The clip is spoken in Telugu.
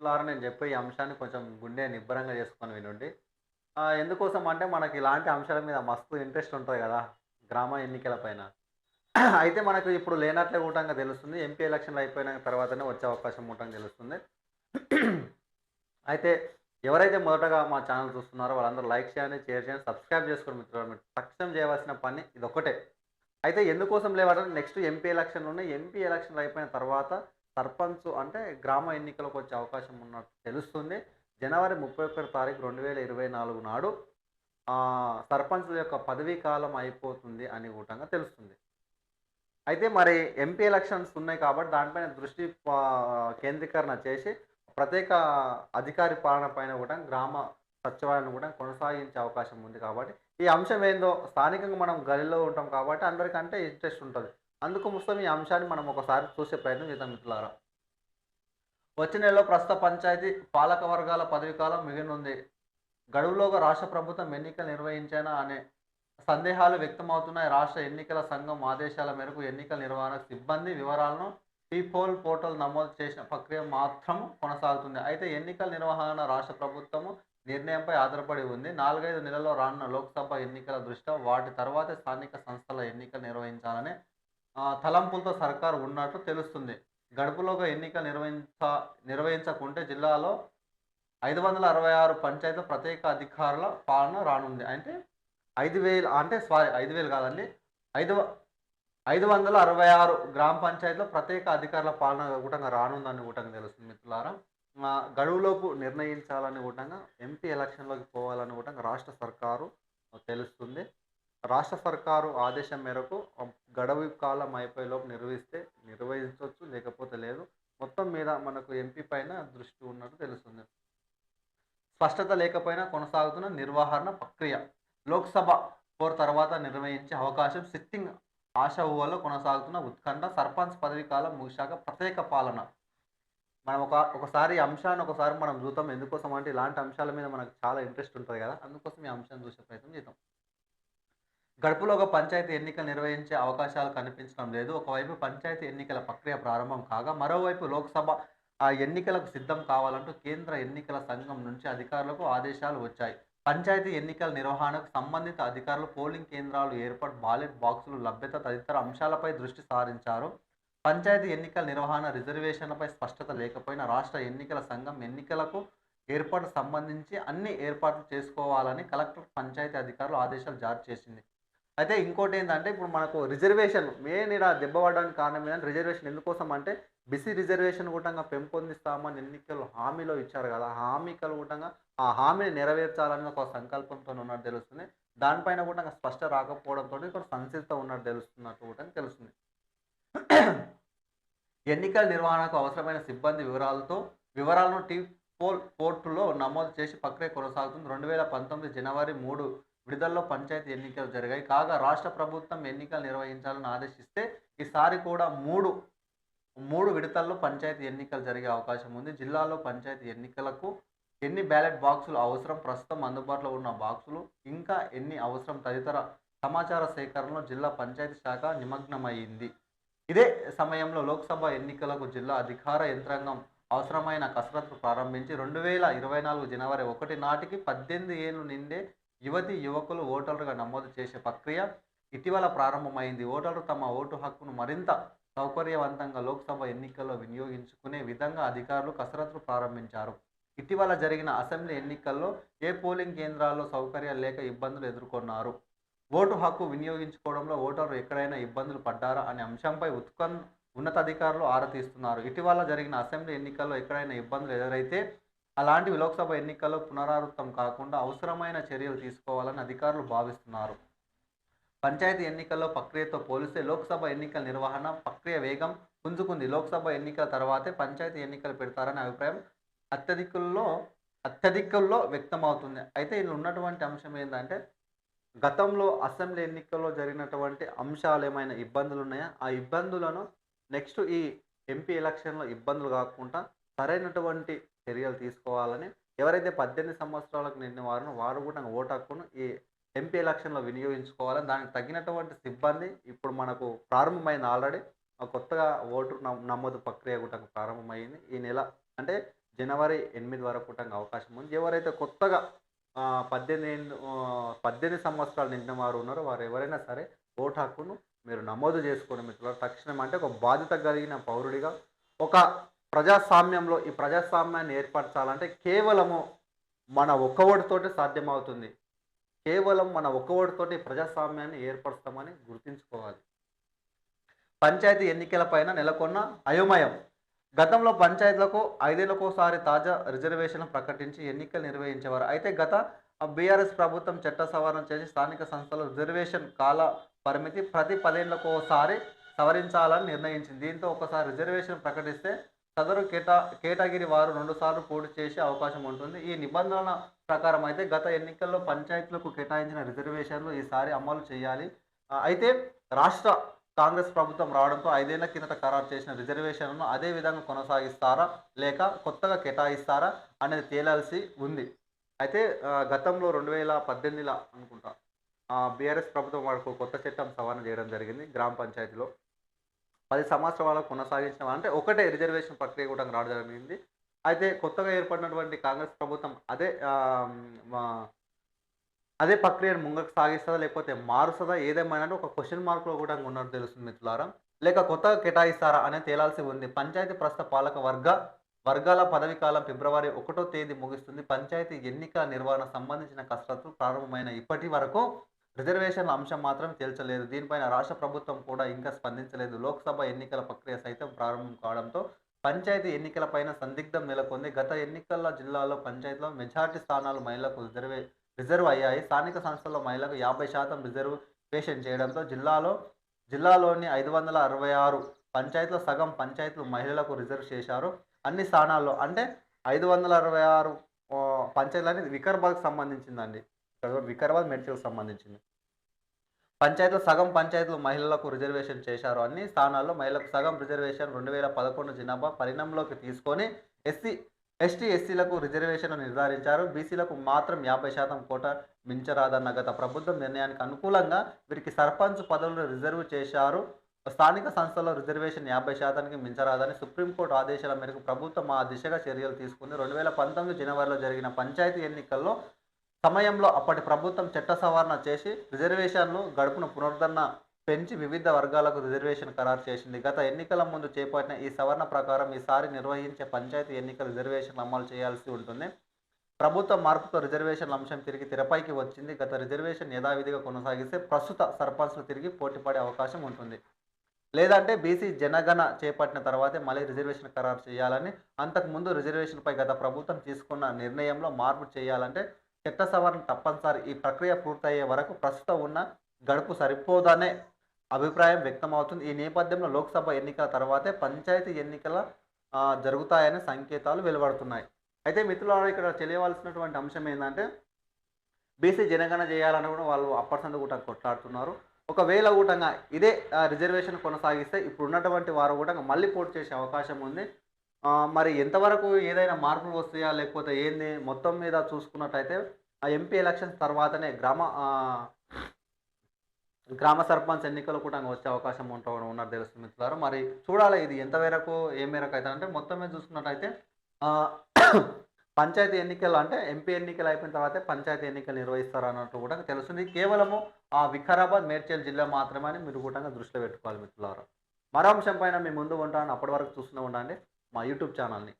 ద్వారా నేను చెప్పే ఈ అంశాన్ని కొంచెం గుండె నిబ్బరంగా చేసుకొని వినండి. ఎందుకోసం అంటే మనకి ఇలాంటి అంశాల మీద మస్తు ఇంట్రెస్ట్ ఉంటుంది కదా గ్రామ ఎన్నికల పైన. అయితే మనకు ఇప్పుడు లేనట్లే ఊటంగా తెలుస్తుంది ఎంపీ ఎలక్షన్లు అయిపోయిన తర్వాతనే వచ్చే అవకాశం ఊటంగా తెలుస్తుంది. అయితే ఎవరైతే మొదటగా మా ఛానల్ చూస్తున్నారో వాళ్ళందరూ లైక్ చేయండి షేర్ చేయండి సబ్స్క్రైబ్ చేసుకోండి మిత్రులు మీరు తక్షణం చేయవలసిన పని ఇది ఒకటే అయితే ఎందుకోసం లేవాలంటే నెక్స్ట్ ఎంపీ ఎలక్షన్లు ఉన్నాయి. ఎంపీ ఎలక్షన్లు అయిపోయిన తర్వాత సర్పంచ్ అంటే గ్రామ ఎన్నికలకు వచ్చే అవకాశం ఉన్నట్టు తెలుస్తుంది. జనవరి ముప్పై ఒకటి తారీఖు రెండు వేల ఇరవై నాలుగు నాడు సర్పంచ్ల యొక్క పదవీ కాలం అయిపోతుంది అని కూటంగా తెలుస్తుంది. అయితే మరి ఎంపీ ఎలక్షన్స్ ఉన్నాయి కాబట్టి దానిపైన దృష్టి కేంద్రీకరణ చేసి ప్రత్యేక అధికారి పాలన పైన కూడా గ్రామ సచివాలయాన్ని కూడా కొనసాగించే అవకాశం ఉంది కాబట్టి ఈ అంశం ఏందో స్థానికంగా మనం గలిలో ఉంటాం కాబట్టి అందరికంటే ఇంట్రెస్ట్ ఉంటుంది. అందుకు ముస్తం ఈ అంశాన్ని మనం ఒకసారి చూసే ప్రయత్నం చేద్దాం మిత్రులారా. వచ్చే నెలలో ప్రస్తుత పంచాయతీ పాలక వర్గాల పదవి కాలం మిగిలినుంది గడువులోగా రాష్ట్ర ప్రభుత్వం ఎన్నికలు నిర్వహించానా అనే సందేహాలు వ్యక్తమవుతున్నాయి. రాష్ట్ర ఎన్నికల సంఘం ఆదేశాల మేరకు ఎన్నికల నిర్వహణ సిబ్బంది వివరాలను పీపోల్ పోర్టల్ నమోదు చేసిన ప్రక్రియ మాత్రం కొనసాగుతుంది. అయితే ఎన్నికల నిర్వహణ రాష్ట్ర ప్రభుత్వము నిర్ణయంపై ఆధారపడి ఉంది. నాలుగైదు నెలల్లో రానున్న లోక్సభ ఎన్నికల దృష్ట్యా వాటి తర్వాత స్థానిక సంస్థల ఎన్నికలు నిర్వహించాలనే తలంపులతో సర్కారు ఉన్నట్లు తెలుస్తుంది. గడుపులోగా ఎన్నికలు నిర్వహించ నిర్వహించకుంటే జిల్లాలో ఐదు వందల అరవై ఆరు పంచాయతీ ప్రత్యేక అధికారుల పాలన రానుంది. అంటే ఐదు వేలు అంటే సారీ ఐదు వేలు కాదండి. ఐదు వ- ఐదు వందల అరవై ఆరు గ్రామ పంచాయతీలో ప్రత్యేక అధికారుల పాలన కూడా రానుందని కూడా తెలుస్తుంది మిత్రులారా. గడువులోపు నిర్ణయించాలని కూడా ఎంపీ ఎలక్షన్లోకి పోవాలని కూడా రాష్ట్ర సర్కారు తెలుస్తుంది. రాష్ట్ర సర్కారు ఆదేశం మేరకు గడవి గడువు కాలం అయిపోయేలోపు నిర్వహిస్తే నిర్వహించవచ్చు లేకపోతే లేదు. మొత్తం మీద మనకు ఎంపీ పైన దృష్టి ఉన్నట్టు తెలుస్తుంది. స్పష్టత లేకపోయినా కొనసాగుతున్న నిర్వహణ ప్రక్రియ. లోక్సభ పోర్ తర్వాత నిర్వహించే అవకాశం సిట్టింగ్ ఆశ కొనసాగుతున్న ఉత్కంఠ సర్పంచ్ పదవి కాలం ముగిశాక ప్రత్యేక పాలన. మనం ఒక ఒకసారి అంశాన్ని ఒకసారి మనం చూద్దాం ఎందుకోసం అంటే ఇలాంటి అంశాల మీద మనకు చాలా ఇంట్రెస్ట్ ఉంటుంది కదా. అందుకోసం ఈ అంశాన్ని చూసే ప్రయత్నం చేద్దాం. గడుపులో పంచాయతీ ఎన్నికలు నిర్వహించే అవకాశాలు కనిపించడం లేదు. ఒకవైపు పంచాయతీ ఎన్నికల ప్రక్రియ ప్రారంభం కాగా మరోవైపు లోక్సభ ఆ ఎన్నికలకు సిద్ధం కావాలంటూ కేంద్ర ఎన్నికల సంఘం నుంచి అధికారులకు ఆదేశాలు వచ్చాయి. పంచాయతీ ఎన్నికల నిర్వహణకు సంబంధిత అధికారులు పోలింగ్ కేంద్రాలు ఏర్పాటు బాలెట్ బాక్సులు లభ్యత తదితర అంశాలపై దృష్టి సారించారు. పంచాయతీ ఎన్నికల నిర్వహణ రిజర్వేషన్లపై స్పష్టత లేకపోయినా రాష్ట్ర ఎన్నికల సంఘం ఎన్నికలకు ఏర్పాటు సంబంధించి అన్ని ఏర్పాట్లు చేసుకోవాలని కలెక్టర్ పంచాయతీ అధికారులు ఆదేశాలు జారీ చేసింది. అయితే ఇంకోటి ఏంటంటే ఇప్పుడు మనకు రిజర్వేషన్ మెయిన్ ఇక్కడ దెబ్బపడడానికి కారణం ఏంటంటే రిజర్వేషన్ ఎందుకోసం అంటే బిసి రిజర్వేషన్ కూడా పెంపొందిస్తామని ఎన్నికలు హామీలో ఇచ్చారు కదా ఆ హామీ ఆ హామీని నెరవేర్చాలని ఒక సంకల్పంతో ఉన్నట్టు తెలుస్తుంది. దానిపైన కూడా స్పష్ట రాకపోవడంతో ఇక్కడ సంసిద్ధత ఉన్నట్టు తెలుస్తున్నట్టు కూడా తెలుస్తుంది. ఎన్నికల నిర్వహణకు అవసరమైన సిబ్బంది వివరాలతో వివరాలను టీ పోల్ పోర్టులో నమోదు చేసి ప్రక్రియ కొనసాగుతుంది. రెండు వేల పంతొమ్మిది జనవరి మూడు విడుదలలో పంచాయతీ ఎన్నికలు జరిగాయి. కాగా రాష్ట్ర ప్రభుత్వం ఎన్నికలు నిర్వహించాలని ఆదేశిస్తే ఈసారి కూడా మూడు మూడు విడతల్లో పంచాయతీ ఎన్నికలు జరిగే అవకాశం ఉంది. జిల్లాలో పంచాయతీ ఎన్నికలకు ఎన్ని బ్యాలెట్ బాక్సులు అవసరం ప్రస్తుతం అందుబాటులో ఉన్న బాక్సులు ఇంకా ఎన్ని అవసరం తదితర సమాచార సేకరణలో జిల్లా పంచాయతీ శాఖ నిమగ్నమైంది. ఇదే సమయంలో లోక్సభ ఎన్నికలకు జిల్లా అధికార యంత్రాంగం అవసరమైన కసరత్తు ప్రారంభించి రెండు వేల ఇరవై నాలుగు జనవరి ఒకటి నాటికి పద్దెనిమిది ఏళ్ళు నిండే యువతి యువకులు ఓటర్లుగా నమోదు చేసే ప్రక్రియ ఇటీవల ప్రారంభమైంది. ఓటర్లు తమ ఓటు హక్కును మరింత సౌకర్యవంతంగా లోక్సభ ఎన్నికల్లో వినియోగించుకునే విధంగా అధికారులు కసరత్తు ప్రారంభించారు. ఇటీవల జరిగిన అసెంబ్లీ ఎన్నికల్లో ఏ పోలింగ్ కేంద్రాల్లో సౌకర్యాలు లేక ఇబ్బందులు ఎదుర్కొన్నారు? ఓటు హక్కు వినియోగించుకోవడంలో ఓటర్లు ఎక్కడైనా ఇబ్బందులు పడ్డారా అనే అంశంపై ఉత్కన్ ఉన్నతాధికారులు ఆరా తీస్తున్నారు. ఇటీవల జరిగిన అసెంబ్లీ ఎన్నికల్లో ఎక్కడైనా ఇబ్బందులు ఎదురైతే అలాంటివి లోక్సభ ఎన్నికల్లో పునరావృతం కాకుండా అవసరమైన చర్యలు తీసుకోవాలని అధికారులు భావిస్తున్నారు. పంచాయతీ ఎన్నికల్లో ప్రక్రియతో పోలిస్తే లోక్సభ ఎన్నికల నిర్వహణ ప్రక్రియ వేగం పుంజుకుంది. లోక్సభ ఎన్నికల తర్వాతే పంచాయతీ ఎన్నికలు పెడతారనే అభిప్రాయం అత్యధికుల్లో అత్యధికుల్లో వ్యక్తమవుతుంది. అయితే ఇందులో ఉన్నటువంటి అంశం ఏంటంటే గతంలో అసెంబ్లీ ఎన్నికల్లో జరిగినటువంటి అంశాలు ఏమైనా ఇబ్బందులు ఉన్నాయా? ఆ ఇబ్బందులను నెక్స్ట్ ఈ ఎంపీ ఎలక్షన్లో ఇబ్బందులు కాకుండా సరైనటువంటి చర్యలు తీసుకోవాలని ఎవరైతే పద్దెనిమిది సంవత్సరాలకు నిండిన వారో వారు కూడా ఓటు హక్కును ఈ ఎంపీ ఎలక్షన్లో వినియోగించుకోవాలని దానికి తగినటువంటి సిబ్బంది ఇప్పుడు మనకు ప్రారంభమైంది ఆల్రెడీ. కొత్తగా ఓటు నమోదు ప్రక్రియ కూడా ప్రారంభమైంది. ఈ నెల అంటే జనవరి ఎనిమిది వరకు కూడా అవకాశం ఉంది. ఎవరైతే కొత్తగా పద్దెనిమిది పద్దెనిమిది సంవత్సరాలు నిండిన వారు ఉన్నారో వారు ఎవరైనా సరే ఓటు హక్కును మీరు నమోదు చేసుకోండి మిత్రులు తక్షణం అంటే ఒక బాధ్యత కలిగిన పౌరుడిగా ఒక ప్రజాస్వామ్యంలో ఈ ప్రజాస్వామ్యాన్ని ఏర్పరచాలంటే కేవలము మన ఒక్క సాధ్యమవుతుంది. కేవలం మన ఒక్క ఓటుతోటి ప్రజాస్వామ్యాన్ని ఏర్పరుస్తామని గుర్తుంచుకోవాలి. పంచాయతీ ఎన్నికలపైన నెలకొన్న అయోమయం. గతంలో పంచాయతీలకు ఐదేళ్ళకోసారి తాజా రిజర్వేషన్లు ప్రకటించి ఎన్నికలు నిర్వహించేవారు. అయితే గత బీఆర్ఎస్ ప్రభుత్వం చట్ట సవరణ చేసి స్థానిక సంస్థల రిజర్వేషన్ కాల పరిమితి ప్రతి పదేళ్ళకోసారి సవరించాలని నిర్ణయించింది. దీంతో ఒకసారి రిజర్వేషన్ ప్రకటిస్తే సదరు కేటా కేటగిరీ వారు రెండుసార్లు పోటీ చేసే అవకాశం ఉంటుంది. ఈ నిబంధనల ప్రకారం అయితే గత ఎన్నికల్లో పంచాయతీలకు కేటాయించిన రిజర్వేషన్లు ఈసారి అమలు చేయాలి. అయితే రాష్ట్ర కాంగ్రెస్ ప్రభుత్వం రావడంతో ఐదేళ్ళ కిందట ఖరారు చేసిన రిజర్వేషన్లను అదే విధంగా కొనసాగిస్తారా? లేక కొత్తగా కేటాయిస్తారా? అనేది తేలాల్సి ఉంది. అయితే గతంలో రెండు వేల పద్దెనిమిదిలో అనుకుంటా బీఆర్ఎస్ ప్రభుత్వం వాళ్ళకు కొత్త చట్టం సవరణ చేయడం జరిగింది గ్రామ పంచాయతీలో. పది సంవత్సరాల కొనసాగించిన అంటే ఒకటే రిజర్వేషన్ ప్రక్రియ కూడా రావడం జరిగింది. అయితే కొత్తగా ఏర్పడినటువంటి కాంగ్రెస్ ప్రభుత్వం అదే అదే ప్రక్రియను ముంగకు సాగిస్తుందా లేకపోతే మారుస్తుందా? ఏదేమైనా ఒక క్వశ్చన్ మార్క్లో కూడా ఉన్నట్టు తెలుస్తుంది మిత్రులారా. లేక కొత్తగా కేటాయిస్తారా అనేది తేలాల్సి ఉంది. పంచాయతీ ప్రస్తుత పాలక వర్గ వర్గాల పదవి కాలం ఫిబ్రవరి ఒకటో తేదీ ముగుస్తుంది. పంచాయతీ ఎన్నికల నిర్వహణ సంబంధించిన కసరత్తు ప్రారంభమైన ఇప్పటి వరకు రిజర్వేషన్ల అంశం మాత్రం తేల్చలేదు. దీనిపైన రాష్ట్ర ప్రభుత్వం కూడా ఇంకా స్పందించలేదు. లోక్సభ ఎన్నికల ప్రక్రియ సైతం ప్రారంభం కావడంతో పంచాయతీ ఎన్నికలపైన సందిగ్ధం నెలకొంది. గత ఎన్నికల జిల్లాలో పంచాయతీలో మెజార్టీ స్థానాలు మహిళలకు రిజర్వే రిజర్వ్ అయ్యాయి. స్థానిక సంస్థల్లో మహిళలకు యాభై శాతం రిజర్వేషన్ చేయడంతో జిల్లాలో జిల్లాలోని ఐదు వందల అరవై ఆరు పంచాయతీలో సగం పంచాయతీలు మహిళలకు రిజర్వ్ చేశారు. అన్ని స్థానాల్లో అంటే ఐదు వందల అరవై ఆరు పంచాయతీలు అనేది వికారాబాద్కి సంబంధించిందండి. వికారాబాద్ మెడికల్ సంబంధించింది. పంచాయతీ సగం పంచాయతీలు మహిళలకు రిజర్వేషన్ చేశారు అన్ని స్థానాల్లో మహిళలకు సగం రిజర్వేషన్ రెండు వేల పదకొండు జనాభా పరిణంలోకి తీసుకొని ఎస్సీ ఎస్టీ ఎస్సీలకు రిజర్వేషన్ నిర్ధారించారు. బీసీలకు మాత్రం యాభై శాతం కోట మించరాదన్న గత ప్రభుత్వం నిర్ణయానికి అనుకూలంగా వీరికి సర్పంచ్ పదవులు రిజర్వ్ చేశారు. స్థానిక సంస్థల్లో రిజర్వేషన్ యాభై శాతానికి మించరాదని సుప్రీంకోర్టు ఆదేశాల మేరకు ప్రభుత్వం ఆ దిశగా చర్యలు తీసుకుంది. రెండు వేల పంతొమ్మిది జనవరిలో జరిగిన పంచాయతీ ఎన్నికల్లో సమయంలో అప్పటి ప్రభుత్వం చట్ట సవరణ చేసి రిజర్వేషన్లు గడుపును పునరుద్ధరణ పెంచి వివిధ వర్గాలకు రిజర్వేషన్ ఖరారు చేసింది. గత ఎన్నికల ముందు చేపట్టిన ఈ సవరణ ప్రకారం ఈసారి నిర్వహించే పంచాయతీ ఎన్నికల రిజర్వేషన్ అమలు చేయాల్సి ఉంటుంది. ప్రభుత్వ మార్పుతో రిజర్వేషన్ల అంశం తిరిగి తెరపైకి వచ్చింది. గత రిజర్వేషన్ యథావిధిగా కొనసాగిస్తే ప్రస్తుత సర్పంచ్లు తిరిగి పోటీపడే అవకాశం ఉంటుంది. లేదంటే బీసీ జనగణ చేపట్టిన తర్వాతే మళ్ళీ రిజర్వేషన్ ఖరారు చేయాలని అంతకుముందు రిజర్వేషన్పై గత ప్రభుత్వం తీసుకున్న నిర్ణయంలో మార్పు చేయాలంటే చట్ట సవరణ తప్పనిసరి. ఈ ప్రక్రియ పూర్తయ్యే వరకు ప్రస్తుతం ఉన్న గడుపు సరిపోదనే అభిప్రాయం వ్యక్తమవుతుంది. ఈ నేపథ్యంలో లోక్సభ ఎన్నికల తర్వాతే పంచాయతీ ఎన్నికల జరుగుతాయనే సంకేతాలు వెలువడుతున్నాయి. అయితే మిత్రులారా ఇక్కడ తెలియవలసినటువంటి అంశం ఏంటంటే బీసీ జనగణన చేయాలని కూడా వాళ్ళు అప్పటిసందు కూడా కొట్లాడుతున్నారు. ఒకవేళ కూటంగా ఇదే రిజర్వేషన్ కొనసాగిస్తే ఇప్పుడు ఉన్నటువంటి వారు కూడా మళ్ళీ పోటీ చేసే అవకాశం ఉంది. మరి ఎంతవరకు ఏదైనా మార్పులు వస్తాయా లేకపోతే ఏంది మొత్తం మీద చూసుకున్నట్టయితే ఎంపీ ఎలక్షన్స్ తర్వాతనే గ్రామ గ్రామ సర్పంచ్ ఎన్నికలు కూడా వచ్చే అవకాశం ఉంట ఉన్నారు తెలుస్తుంది మిత్రులారు. మరి చూడాలి ఇది ఎంత మేరకు ఏ మేరకు అయితే అంటే మొత్తం మీద చూసుకున్నట్టయితే పంచాయతీ ఎన్నికలు అంటే ఎంపీ ఎన్నికలు అయిపోయిన తర్వాతే పంచాయతీ ఎన్నికలు నిర్వహిస్తారు అన్నట్టు కూడా తెలుస్తుంది. కేవలము ఆ వికారాబాద్ మేడ్చల్ జిల్లా మాత్రమే అని మీరు కూడా దృష్టిలో పెట్టుకోవాలి మిత్రులారా. మరో అంశం పైన మీ ముందు ఉంటాను. అప్పటి వరకు చూస్తూనే ఉండండి. మా యూట్యూబ్ ఛానల్ని.